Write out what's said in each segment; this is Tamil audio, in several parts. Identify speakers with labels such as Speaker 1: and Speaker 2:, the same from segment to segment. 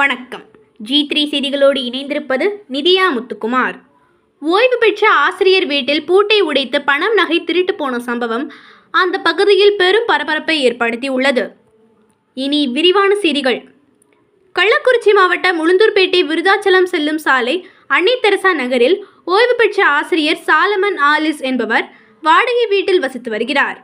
Speaker 1: வணக்கம். ஜி த்ரீ செய்திகளோடு இணைந்திருப்பது நிதியா முத்துக்குமார். ஓய்வு பெற்ற ஆசிரியர் வீட்டில் பூட்டை உடைத்து பணம் நகை திருட்டு போன சம்பவம் அந்த பகுதியில் பெரும் பரபரப்பை ஏற்படுத்தியுள்ளது. இனி விரிவான செய்திகள். கள்ளக்குறிச்சி மாவட்டம் உளுந்தூர்பேட்டை விருதாச்சலம் செல்லும் சாலை அன்னை தெரசா நகரில் ஓய்வு பெற்ற ஆசிரியர் சாலமன் ஆலிஸ் என்பவர் வாடகை வீட்டில் வசித்து வருகிறார்.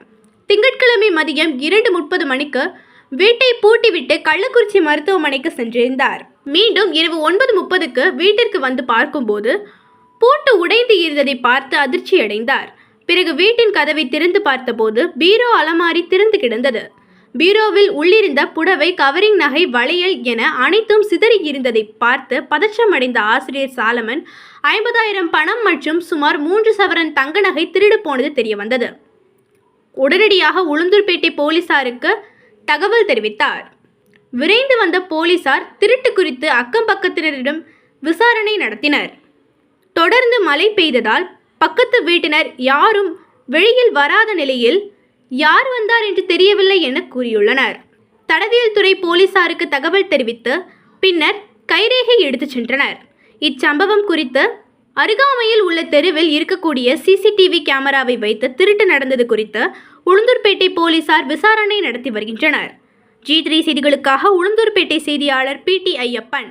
Speaker 1: திங்கட்கிழமை மதியம் இரண்டு முப்பது மணிக்கு வீட்டை பூட்டிவிட்டு கள்ளக்குறிச்சி மருத்துவமனைக்கு சென்றிருந்தார். மீண்டும் இரவு ஒன்பது முப்பதுக்கு வீட்டிற்கு வந்து பார்க்கும்போது பூட்டு உடைந்து இருந்ததை பார்த்து அதிர்ச்சியடைந்தார். பிறகு வீட்டின் கதவை திறந்து பார்த்தபோது பீரோ அலமாரி திறந்து கிடந்தது. பீரோவில் உள்ளிருந்த புடவை கவரிங் நகை வளையல் என அனைத்தும் சிதறி இருந்ததை பார்த்து பதற்றமடைந்த ஆசிரியர் சாலமன் ஐம்பதாயிரம் பணம் மற்றும் சுமார் மூன்று சவரன் தங்க நகை திருடு போனது தெரிய வந்தது உடனடியாக உளுந்தூர்பேட்டை போலீசாருக்கு தகவல் தெரிவித்தார். விரைந்து வந்த போலீசார் திருட்டு குறித்து அக்கம் பக்கத்தினரிடம் விசாரணை நடத்தினர். தொடர்ந்து மழை பெய்ததால் பக்கத்து வீட்டினர் யாரும் வெளியில் வராத நிலையில் யார் வந்தார் என்று தெரியவில்லை என கூறியுள்ளனர். தடவியல் துறை போலீசாருக்கு தகவல் தெரிவித்து பின்னர் கைரேகை எடுத்துச் சென்றனர். இச்சம்பவம் குறித்து அருகாமையில் உள்ள தெருவில் இருக்கக்கூடிய சிசிடிவி கேமராவை வைத்து திருட்டு நடந்தது குறித்து உளுந்தூர்பேட்டை போலீசார் விசாரணை நடத்தி வருகின்றனர். ஜி த்ரீ செய்திகளுக்காக உளுந்தூர்பேட்டை செய்தியாளர் பி டி ஐயப்பன்.